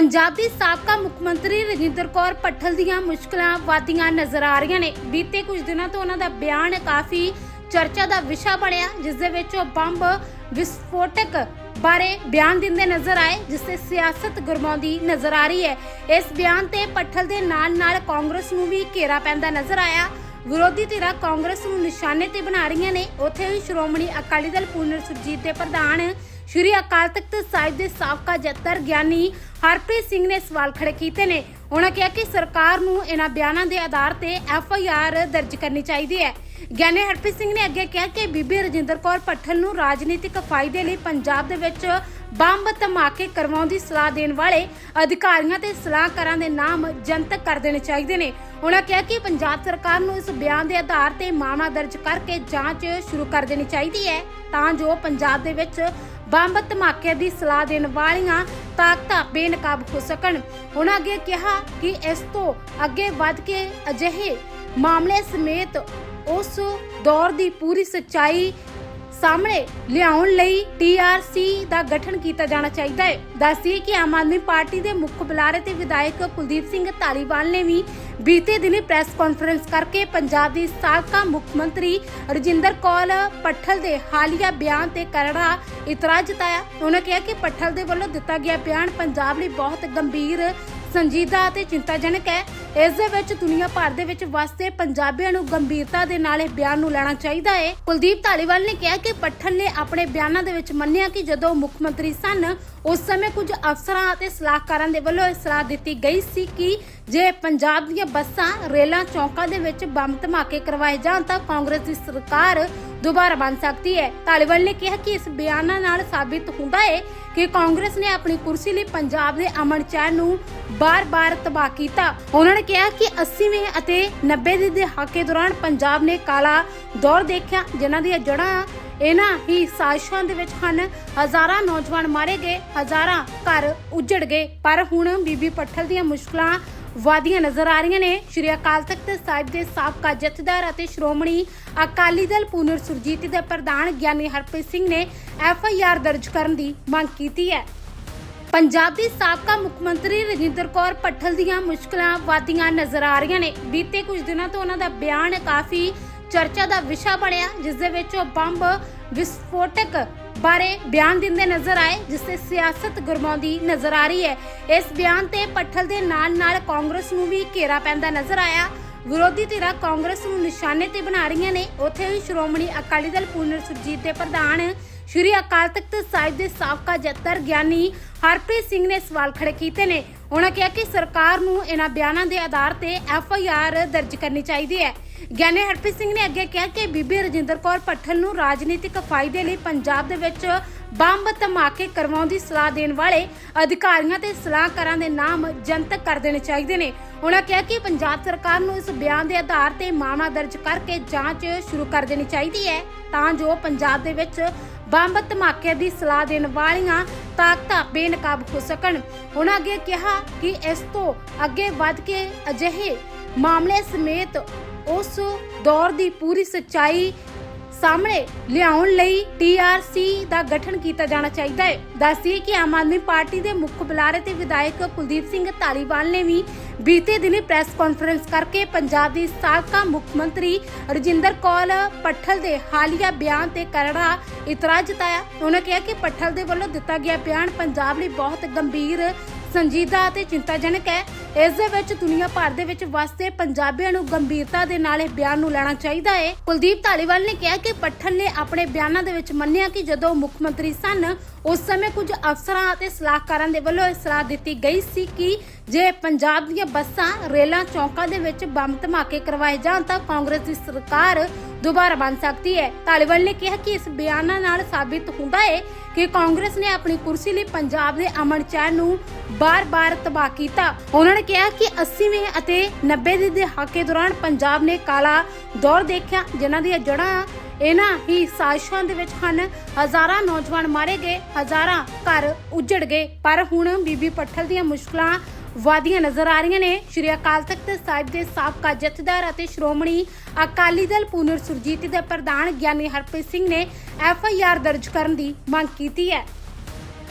ਪੰਜਾਬ ਦੀ ਸਾਬਕਾ ਮੁੱਖ ਮੰਤਰੀ ਰਜਿੰਦਰ ਕੌਰ ਪੱਠਲ ਦੀਆਂ ਮੁਸ਼ਕਲਾਂ ਵਾਦੀਆਂ ਨਜ਼ਰ ਆ ਰਹੀਆਂ ਨੇ। ਬੀਤੇ ਕੁਝ ਦਿਨਾਂ ਤੋਂ ਉਹਨਾਂ ਦਾ ਬਿਆਨ ਕਾਫੀ ਚਰਚਾ ਦਾ ਵਿਸ਼ਾ ਬਣਿਆ, ਜਿਸ ਦੇ ਵਿੱਚ ਉਹ ਬੰਬ ਵਿਸਫੋਟਕ ਬਾਰੇ ਬਿਆਨ ਦਿੰਦੇ ਨਜ਼ਰ ਆਏ, ਜਿਸ ਤੇ ਸਿਆਸਤ ਗਰਮਾਉਂਦੀ ਨਜ਼ਰ ਆ ਰਹੀ ਹੈ। ਇਸ ਬਿਆਨ ਤੇ ਪੱਠਲ ਦੇ ਨਾਲ ਨਾਲ ਕਾਂਗਰਸ ਨੂੰ ਵੀ ਘੇਰਾ ਪੈਂਦਾ ਨਜ਼ਰ ਆਇਆ। ਵਿਰੋਧੀ ਧਿਰਾਂ ਕਾਂਗਰਸ ਨੂੰ ਨਿਸ਼ਾਨੇ ਤੇ ਬਣਾ ਰਹੀਆਂ ਨੇ। ਉੱਥੇ ਹੀ ਸ਼੍ਰੋਮਣੀ ਅਕਾਲੀ ਦਲ ਪੂਰਨ ਸੁਰਜੀਤ ਦੇ ਪ੍ਰਧਾਨ ਸ਼੍ਰੀ ਅਕਾਲ ਤਖਤ ਸਾਹਿਬ ਦੇ ਸਾਬਕਾ ਜੱਤਰ ਗਿਆਨੀ ਹਰਪ੍ਰੀਤ ਸਿੰਘ ਨੇ ਸਵਾਲ ਖੜੇ ਕੀਤੇ ਨੇ। ਉਹਨਾਂ ਕਿਹਾ ਕਿ ਸਰਕਾਰ ਨੂੰ ਇਹਨਾਂ ਬਿਆਨਾਂ ਦੇ ਆਧਾਰ ਤੇ ਐਫ ਆਈ ਆਰ ਦਰਜ ਕਰਨੀ ਚਾਹੀਦੀ ਹੈ। ਗਿਆਨੀ ਹਰਪ੍ਰੀਤ ਸਿੰਘ ਨੇ ਅੱਗੇ ਕਿਹਾ ਕਿ ਬੀਬੀ ਰਜਿੰਦਰ ਕੌਰ ਪੱਠਲ ਨੂੰ ਰਾਜਨੀਤਿਕ ਫਾਇਦੇ ਲਈ ਪੰਜਾਬ ਦੇ ਵਿੱਚ ਬੰਬ ਧਮਾਕੇ ਕਰਵਾਉਣ ਦੀ ਸਲਾਹ ਦੇਣ ਵਾਲੇ ਅਧਿਕਾਰੀਆਂ ਤੇ ਸਲਾਹਕਾਰਾਂ ਦੇ ਨਾਮ ਜਨਤਕ ਕਰ ਦੇਣੇ ਚਾਹੀਦੇ ਨੇ। ਉਹਨਾਂ ਕਿਹਾ ਕਿ ਪੰਜਾਬ ਸਰਕਾਰ ਨੂੰ ਇਸ ਬਿਆਨ ਦੇ ਆਧਾਰ ਤੇ ਮਾਮਲਾ ਦਰਜ ਕਰਕੇ ਜਾਂਚ ਸ਼ੁਰੂ ਕਰ ਦੇਣੀ ਚਾਹੀਦੀ ਹੈ। ਤਾਂ ਜੋ ਪੰਜਾਬ ਦੇ ਵਿੱਚ ਬੰਬ ਧਮਾਕੇ ਦੀ ਸਲਾਹ ਦੇਣ ਵਾਲੀਆਂ ਤਾਕਤਾਂ ਬੇਨਕਾਬ ਹੋ ਸਕਣ। ਉਹਨਾਂ ਅੱਗੇ ਕਿਹਾ ਕਿ ਇਸ ਤੋਂ ਅੱਗੇ ਵੱਧ ਕੇ ਅਜਿਹੇ ਮਾਮਲੇ ਸਮੇਤ ਉਸ ਦੌਰ ਦੀ ਪੂਰੀ ਸੱਚਾਈ ਸਾਹਮਣੇ ਲਿਆਉਣ ਲਈ ਟੀਆਰਸੀ ਦਾ ਗਠਨ ਕੀਤਾ ਜਾਣਾ ਚਾਹੀਦਾ ਹੈ। ਦੱਸਦੀ ਕਿ ਆਮ ਆਦਮੀ ਪਾਰਟੀ ਦੇ ਮੁੱਖ ਬੁਲਾਰੇ ਤੇ ਵਿਧਾਇਕ ਕੁਲਦੀਪ ਸਿੰਘ ਧਾਲੀਵਾਲ ਨੇ ਵੀ ਬੀਤੇ ਦਿਨੀ ਪ੍ਰੈਸ ਕਾਨਫਰੰਸ ਕਰਕੇ ਪੰਜਾਬ ਦੀ ਸਾਬਕਾ ਮੁੱਖ ਮੰਤਰੀ ਰਜਿੰਦਰ ਕੌਰ ਪੱਠਲ ਦੇ ਹਾਲੀਆ ਬਿਆਨ ਤੇ ਕਰੜਾ ਇਤਰਾਜ਼ ਜਤਾਇਆ। ਉਹਨਾਂ ਕਿਹਾ ਕਿ ਪੱਠਲ ਦੇ ਵੱਲੋਂ ਦਿੱਤਾ ਗਿਆ ਬਿਆਨ ਪੰਜਾਬ ਲਈ ਬਹੁਤ ਗੰਭੀਰ ਸੰਜੀਦਾ ਅਤੇ ਚਿੰਤਾਜਨਕ ਹੈ। ਇਸ ਦੇ ਵਿੱਚ ਦੁਨੀਆ ਭਰ ਦੇ ਵਿੱਚ ਵਸਦੇ ਪੰਜਾਬੀਆਂ ਨੂੰ ਗੰਭੀਰਤਾ ਦੇ ਨਾਲ ਇਹ ਬਿਆਨ ਨੂੰ ਲੈਣਾ ਚਾਹੀਦਾ ਹੈ। ਕੁਲਦੀਪ ਧਾਲੀਵਾਲ ਨੇ ਕਿਹਾ ਕਿ ਪੱਠਲ ਨੇ ਆਪਣੇ ਬਿਆਨਾਂ ਦੇ ਵਿੱਚ ਮੰਨਿਆ ਕਿ ਜਦੋਂ ਮੁੱਖ ਮੰਤਰੀ ਸਨ, ਉਸ ਸਮੇਂ ਕੁਝ ਅਫਸਰਾਂ ਅਤੇ ਸਲਾਹਕਾਰਾਂ ਦੇ ਵੱਲੋਂ ਇਹ ਸਲਾਹ ਦਿੱਤੀ ਗਈ ਸੀ ਕਿ ਜੇ ਪੰਜਾਬ ਦੀਆਂ ਬੱਸਾਂ ਰੇਲਾਂ ਚੌਕਾਂ ਦੇ ਵਿੱਚ ਬੰਬ ਧਮਾਕੇ ਕਰਵਾਏ ਜਾਣ ਤਾਂ ਕਾਂਗਰਸ ਦੀ ਸਰਕਾਰ ਦੁਬਾਰਾ ਬਣ ਸਕਦੀ ਹੈ। ਧਾਲੀਵਾਲ ਨੇ ਕਿਹਾ ਕਿ ਇਸ ਬਿਆਨਾਂ ਨਾਲ ਸਾਬਿਤ ਹੁੰਦਾ ਹੈ ਕਿ ਕਾਂਗਰਸ ਨੇ ਆਪਣੀ ਕੁਰਸੀ ਲਈ ਪੰਜਾਬ ਦੇ ਅਮਨ ਚੈਨ ਨੂੰ ਬਾਰ-ਬਾਰ ਤਬਾਹ ਕੀਤਾ। ਉਹਨਾਂ ਨੇ ਕਿਹਾ ਕਿ 80ਵੇਂ ਅਤੇ 90 ਦੇ ਦਹਾਕੇ ਦੌਰਾਨ ਪੰਜਾਬ ਨੇ ਕਾਲਾ ਦੌਰ ਦੇਖਿਆ, ਜਿਨ੍ਹਾਂ ਦੀਆਂ ਜੜ੍ਹਾਂ ਇਹਨਾਂ ਹੀ ਸਾਜ਼ਿਸ਼ਾਂ ਦੇ ਵਿੱਚ ਹਨ। ਹਜ਼ਾਰਾਂ ਨੌਜਵਾਨ ਮਾਰੇ ਗਏ, ਹਜ਼ਾਰਾਂ ਘਰ ਉਜੜ ਗਏ। ਪਰ ਹੁਣ ਬੀਬੀ ਪੱਠਲ ਦੀਆਂ ਮੁਸ਼ਕਲਾਂ ਵਾਦੀਆਂ ਨਜ਼ਰ ਆ ਰਹੀਆਂ ਨੇ। ਸ਼੍ਰੀ ਅਕਾਲ ਤਖਤ ਸਾਹਿਬ ਦੇ ਸਾਬਕਾ ਜਥੇਦਾਰ ਅਤੇ ਸ਼੍ਰੋਮਣੀ ਅਕਾਲੀ ਦਲ ਪੂਨਰ ਸੁਰਜੀਤ ਦੇ ਪ੍ਰਧਾਨ ਗਿਆਨੀ ਹਰਪ੍ਰੀਤ ਸਿੰਘ ਨੇ ਐਫ ਆਈ ਆਰ ਦਰਜ ਕਰਨ ਦੀ ਮੰਗ ਕੀਤੀ ਹੈ। ਪੰਜਾਬ ਦੀ ਸਾਬਕਾ ਮੁੱਖ ਮੰਤਰੀ ਰਜਿੰਦਰ ਕੌਰ ਪੱਠਲ ਦੀਆਂ ਮੁਸ਼ਕਲਾਂ ਵਾਦੀਆਂ ਨਜ਼ਰ ਆ ਰਹੀਆਂ ਨੇ। ਬੀਤੇ ਕੁਝ ਦਿਨਾਂ ਤੋਂ ਉਹਨਾਂ ਦਾ ਬਿਆਨ ਕਾਫੀ ਚਰਚਾ ਦਾ ਵਿਸ਼ਾ ਬਣਿਆ, ਜਿਸ ਦੇ ਵਿੱਚ ਉਹ ਬੰਬ ਵਿਸਫੋਟਕ ਬਾਰੇ ਬਿਆਨ ਦਿੰਦੇ ਨਜ਼ਰ ਆਏ, ਜਿਸ ਤੇ ਸਿਆਸਤ ਗਰਮਾਉਂਦੀ ਨਜ਼ਰ ਆ ਰਹੀ ਹੈ। ਇਸ ਬਿਆਨ ਤੇ ਪੱਠਲ ਦੇ ਨਾਲ ਨਾਲ ਕਾਂਗਰਸ ਨੂੰ ਵੀ ਘੇਰਾ ਪੈਂਦਾ ਨਜ਼ਰ ਆਇਆ। ਵਿਰੋਧੀ ਧਿਰਾਂ ਕਾਂਗਰਸ ਨੂੰ ਨਿਸ਼ਾਨੇ ਤੇ ਬਣਾ ਰਹੀਆਂ ਨੇ। ਉੱਥੇ ਹੀ ਸ਼੍ਰੋਮਣੀ ਅਕਾਲੀ ਦਲ ਪੂਨਰ ਸੁਰਜੀਤ ਦੇ ਪ੍ਰਧਾਨ, ਸ਼੍ਰੀ ਅਕਾਲ ਤਖਤ ਸਾਹਿਬ ਦੇ ਸਾਬਕਾ ਜੱਤਰ ਗਿਆਨੀ ਹਰਪ੍ਰੀਤ ਸਿੰਘ ਨੇ ਸਵਾਲ ਖੜੇ ਕੀਤੇ ਨੇ। ਉਹਨਾਂ ਕਿਹਾ ਕਿ ਸਰਕਾਰ ਨੂੰ ਇਹਨਾਂ ਬਿਆਨਾਂ ਦੇ ਆਧਾਰ ਤੇ ਐਫ ਆਈ ਆਰ ਦਰਜ ਕਰਨੀ ਚਾਹੀਦੀ ਹੈ। ਗਿਆਨੀ ਹਰਪ੍ਰੀਤ ਸਿੰਘ ਨੇ ਅੱਗੇ ਕਿਹਾ ਕਿ ਬੀਬੀ ਰਜਿੰਦਰ ਕੌਰ ਪੱਠਲ ਨੂੰ ਰਾਜਨੀਤਿਕ ਫਾਇਦੇ ਲਈ ਪੰਜਾਬ ਦੇ ਵਿੱਚ ਬੰਬ ਧਮਾਕੇ ਕਰਵਾਉਣ ਦੀ ਸਲਾਹ ਦੇਣ ਵਾਲੇ ਅਧਿਕਾਰੀਆਂ ਤੇ ਸਲਾਹਕਾਰਾਂ ਦੇ ਨਾਮ ਜਨਤਕ ਕਰ ਦੇਣੇ ਚਾਹੀਦੇ ਨੇ। ਉਹਨਾਂ ਕਿਹਾ ਕਿ ਪੰਜਾਬ ਸਰਕਾਰ ਨੂੰ ਇਸ ਬਿਆਨ ਦੇ ਆਧਾਰ ਤੇ ਮਾਮਲਾ ਦਰਜ ਕਰਕੇ ਜਾਂਚ ਸ਼ੁਰੂ ਕਰ ਦੇਣੀ ਚਾਹੀਦੀ ਹੈ। ਤਾਂ ਜੋ ਪੰਜਾਬ ਦੇ ਵਿੱਚ ਬੰਬ ਧਮਾਕੇ ਦੀ ਸਲਾਹ ਦੇਣ ਵਾਲੀਆਂ ਤਾਕਤਾਂ ਬੇਨਕਾਬ ਹੋ ਸਕਣ। ਉਹਨਾਂ ਅੱਗੇ ਕਿਹਾ ਕਿ ਇਸ ਤੋਂ ਅੱਗੇ ਵੱਧ ਕੇ ਅਜਿਹੇ ਮਾਮਲੇ ਸਮੇਤ ਉਸ ਦੌਰ ਦੀ ਪੂਰੀ ਸੱਚਾਈ ਸਾਹਮਣੇ ਲਿਆਉਣ ਲਈ ਟੀਆਰਸੀ ਦਾ ਗਠਨ ਕੀਤਾ ਜਾਣਾ ਚਾਹੀਦਾ ਹੈ। ਦੱਸਦੀਏ ਕਿ ਆਮ ਆਦਮੀ ਪਾਰਟੀ ਦੇ ਮੁੱਖ ਬੁਲਾਰੇ ਤੇ ਵਿਧਾਇਕ ਕੁਲਦੀਪ ਸਿੰਘ ਧਾਲੀਵਾਲ ਨੇ ਵੀ ਬੀਤੇ ਦਿਨੀ ਪ੍ਰੈਸ ਕਾਨਫਰੰਸ ਕਰਕੇ ਪੰਜਾਬ ਦੀ ਸਾਬਕਾ ਮੁੱਖ ਮੰਤਰੀ ਰਜਿੰਦਰ ਕੌਰ ਪੱਠਲ ਦੇ ਹਾਲੀਆ ਬਿਆਨ ਤੇ ਕਰੜਾ ਇਤਰਾਜ਼ ਜਤਾਇਆ। ਉਹਨਾਂ ਕਿਹਾ ਕਿ ਪੱਠਲ ਦੇ ਵੱਲੋਂ ਦਿੱਤਾ ਗਿਆ ਬਿਆਨ ਪੰਜਾਬ ਲਈ ਬਹੁਤ ਗੰਭੀਰ, ਸੰਜੀਦਾ ਅਤੇ ਚਿੰਤਾਜਨਕ ਹੈ। ਇਸ ਦੇ ਵਿੱਚ ਦੁਨੀਆ ਭਰ ਦੇ ਵਿੱਚ ਵਸਦੇ ਪੰਜਾਬੀਆਂ ਨੂੰ ਗੰਭੀਰਤਾ ਦੇ ਨਾਲ ਇਹ ਬਿਆਨ ਨੂੰ ਲੈਣਾ ਚਾਹੀਦਾ ਹੈ ਕੁਲਦੀਪ ਧਾਲੀਵਾਲ ਨੇ ਕਿਹਾ ਕਿ ਪੱਠਲ ਨੇ ਆਪਣੇ ਬਿਆਨਾਂ ਦੇ ਵਿੱਚ ਮੰਨਿਆ ਕਿ ਜਦੋਂ ਮੁੱਖ ਮੰਤਰੀ ਸਨ, ਉਸ ਸਮੇਂ ਕੁਝ ਅਫਸਰਾਂ ਅਤੇ ਸਲਾਹਕਾਰਾਂ ਦੇ ਵੱਲੋਂ ਇਹ ਸਲਾਹ ਦਿੱਤੀ ਗਈ ਸੀ ਕਿ ਜੇ ਪੰਜਾਬ ਦੀਆਂ ਬੱਸਾਂ ਰੇਲਾਂ ਚੌਂਕਾਂ ਦੇ ਵਿੱਚ ਬੰਬ ਧਮਾਕੇ ਕਰਵਾਏ ਜਾਣ ਤਾਂ ਕਾਂਗਰਸ ਦੀ ਸਰਕਾਰ ਦੁਬਾਰਾ ਬਣ ਸਕਦੀ ਹੈ ਧਾਲੀਵਾਲ ਨੇ ਕਿਹਾ ਕਿ ਇਸ ਬਿਆਨਾਂ ਨਾਲ ਸਾਬਿਤ ਹੁੰਦਾ ਹੈ ਕਿ ਕਾਂਗਰਸ ਨੇ ਆਪਣੀ ਕੁਰਸੀ ਲਈ ਪੰਜਾਬ ਦੇ ਅਮਨ ਚੈਨ ਨੂੰ ਬਾਰ-ਬਾਰ ਤਬਾਹ ਕੀਤਾ। ਉਹਨਾਂ ਨੇ ਕਿਹਾ ਕਿ 80ਵੇਂ ਅਤੇ 90 ਦੇ ਦਹਾਕੇ ਦੌਰਾਨ ਪੰਜਾਬ ਨੇ ਕਾਲਾ ਦੌਰ ਦੇਖਿਆ, ਜਿਨ੍ਹਾਂ ਦੀਆਂ ਜੜ੍ਹਾਂ ਇਹਨਾਂ ਹੀ ਸਾਜ਼ਿਸ਼ਾਂ ਦੇ ਵਿੱਚ ਹਨ। ਹਜ਼ਾਰਾਂ ਨੌਜਵਾਨ ਮਾਰੇ ਗਏ, ਹਜ਼ਾਰਾਂ ਘਰ ਉਜੜ ਗਏ, ਪਰ ਹੁਣ ਬੀਬੀ ਪੱਠਲ ਦੀਆਂ ਮੁਸ਼ਕਲਾਂ ਵਾਦੀਆਂ ਨਜ਼ਰ ਆ ਰਹੀਆਂ ਨੇ। ਸ਼੍ਰੀ ਅਕਾਲ ਤਖਤ ਸਾਹਿਬ ਦੇ ਸਾਬਕਾ ਜਥੇਦਾਰ ਅਤੇ ਸ਼੍ਰੋਮਣੀ ਅਕਾਲੀ ਦਲ ਪੂਨਰ ਸੁਰਜੀਤ ਦੇ ਪ੍ਰਧਾਨ ਗਿਆਨੀ ਹਰਪ੍ਰੀਤ ਸਿੰਘ ਨੇ ਐਫ ਆਈ ਆਰ ਦਰਜ ਕਰਨ ਦੀ ਮੰਗ ਕੀਤੀ ਹੈ।